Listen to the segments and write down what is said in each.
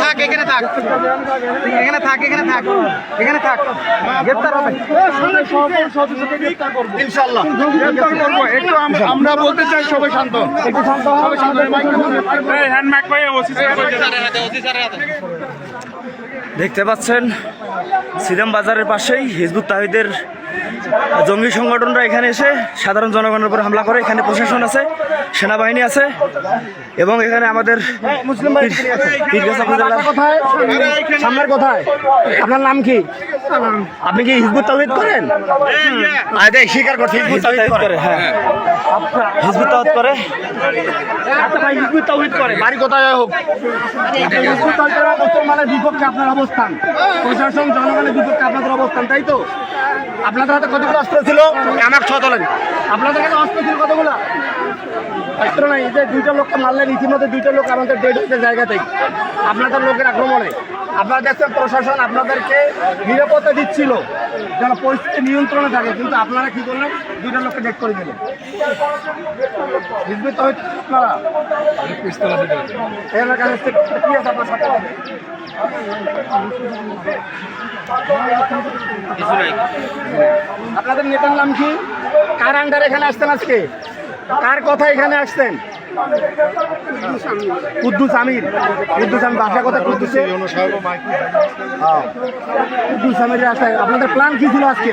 থাক এখানে থাক। এখানে থাক এখানে থাক। এখানে থাক। গ্রেপ্তার হবে। ইনশাল্লাহ একটু আমরা বলতে চাই সবাই শান্ত। হ্যান্ড ওসি দেখতে পাচ্ছেন সিরাম বাজারের পাশেই হিজবুত তাহিদের জঙ্গি সংগঠনরা এখানে এসে সাধারণ জনগণের উপর হামলা করে। এখানে প্রশাসন আছে সেনাবাহিনী আছে এবং এখানে আমাদের সামনের কোথায়? আপনার নাম কি? আপনি কি হিজবুত তাওহীদ করেন? স্বীকার করছি হিজবুত করে হ্যাঁ। হিজবুত তাহিদ করে। আচ্ছা ভাই হিজবুত তাওহীদ করে। বাড়ি কোথায় হোক। হিজবুত তাওহীদের মুসলমানের বিপক্ষে আপনার অবস্থান। প্রশাসন জনগণের বিপক্ষে আপনাদের অবস্থান তাই তো? আপনাদের হাতে কতগুলো অস্ত্র ছিল? আমার ছ তোলেন। আপনাদের কাছে অস্ত্র ছিল কতগুলো? অস্ত্র নাই যে দুইটা লোককে মারলেন ইতিমধ্যে দুইটা লোক আমাদের ডেড হয়েছে জায়গাতেই আপনাদের লোকের আক্রমণে। আপনারা দেখছেন প্রশাসন আপনাদেরকে নিরাপত্তা দিচ্ছিল যেন পরিস্থিতি নিয়ন্ত্রণে থাকে। কিন্তু আপনারা কি করলেন? দুইটা লোককে ডেট করে দিলেন। বিদ্যুৎ হয়েছে আপনারা এর কাছে কি আছে আপনার সাথে আপনাদের নেতার নাম কি? কার আন্ডার এখানে আসতেন আজকে? কার কথা এখানে আসতেন কুদ্দুস আমির। কুদ্দুস আমির বাসা কথা কুদ্দুসে। হ্যাঁ। কুদ্দুস আমিরের আসায় আপনাদের প্ল্যান কি ছিল আজকে?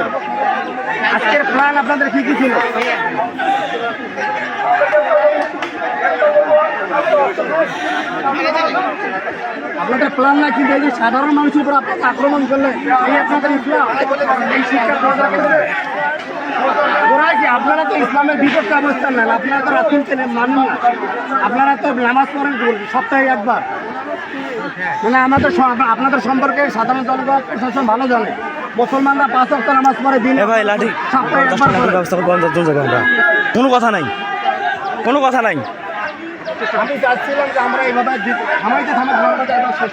আজকের প্ল্যান আপনাদের কি কি ছিল? আপনাদের প্ল্যান না কিন্তু এই যে সাধারণ মানুষের উপর আপনাকে আক্রমণ করলে এই আপনাদের ইসলাম এই শিক্ষা ওরা কি আপনারা তো ইসলামের বিপক্ষে অবস্থান নেন আপনারা তো রাসুলকে মানেন না। আপনারা তো নামাজ পড়েন সপ্তাহে একবার। মানে আমাদের আপনাদের সম্পর্কে সাধারণ জনগণ প্রশাসন ভালো জানে। মুসলমানরা পাঁচ অক্ট নামাজ পড়ে দিন ভাই লাঠি। ব্যবস্থা করব আমরা কোনো কথা নাই। কোনো কথা নাই। আমি চাচ্ছিলাম যে আমরা এইভাবে শেষ।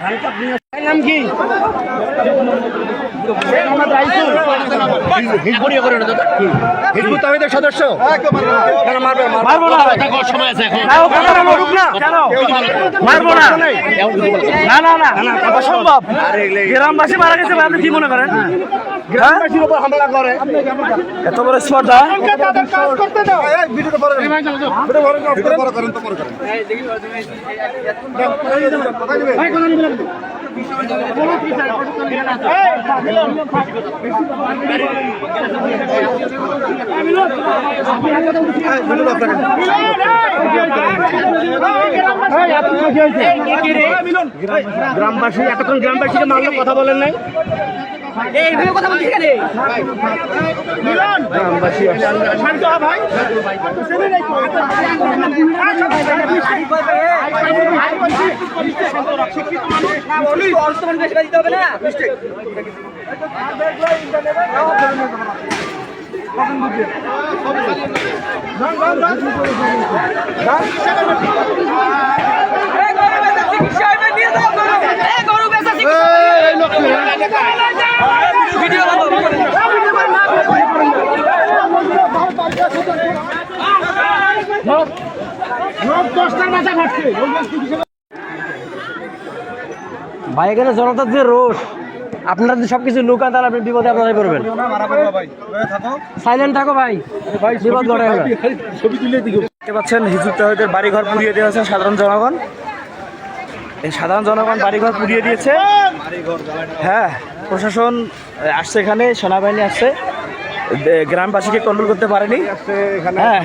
হ্যান্ডকাপ নিয়ে- এর নাম কি? শেখ মোহাম্মদ রাইসুল। কি? হিজবুত তাওহীদের সদস্য। মারবো না। না, ও কথাটা মরুক না কেন? মারবো না। না না না। অসম্ভব। গ্রামবাসী মারা গেছে আপনি কি মনে করেন? হ্যাঁ? গ্রামবাসীর হামলা করে এত বড় স্পর্ধা? গ্রামবাসী এতক্ষণ গ্রামবাসীকে মারলো কথা বলেন নাই গ্রামবাসী শান্ত হ ভাই। দশটার মাথা ভাই এখানে জনতার যে রোড আপনারা যদি সবকিছু লুকান তাহলে আপনি বিপদে আপনারাই পড়বেন। সাইলেন্ট থাকো ভাই। বিপদ ঘটে দেখতে পাচ্ছেন হিজুব তাহিদের বাড়িঘর পুড়িয়ে দিয়েছে সাধারণ জনগণ। এই সাধারণ জনগণ বাড়িঘর পুড়িয়ে দিয়েছে। হ্যাঁ প্রশাসন আসছে এখানে সেনাবাহিনী আসছে। গ্রামবাসীকে কন্ট্রোল করতে পারেনি। হ্যাঁ।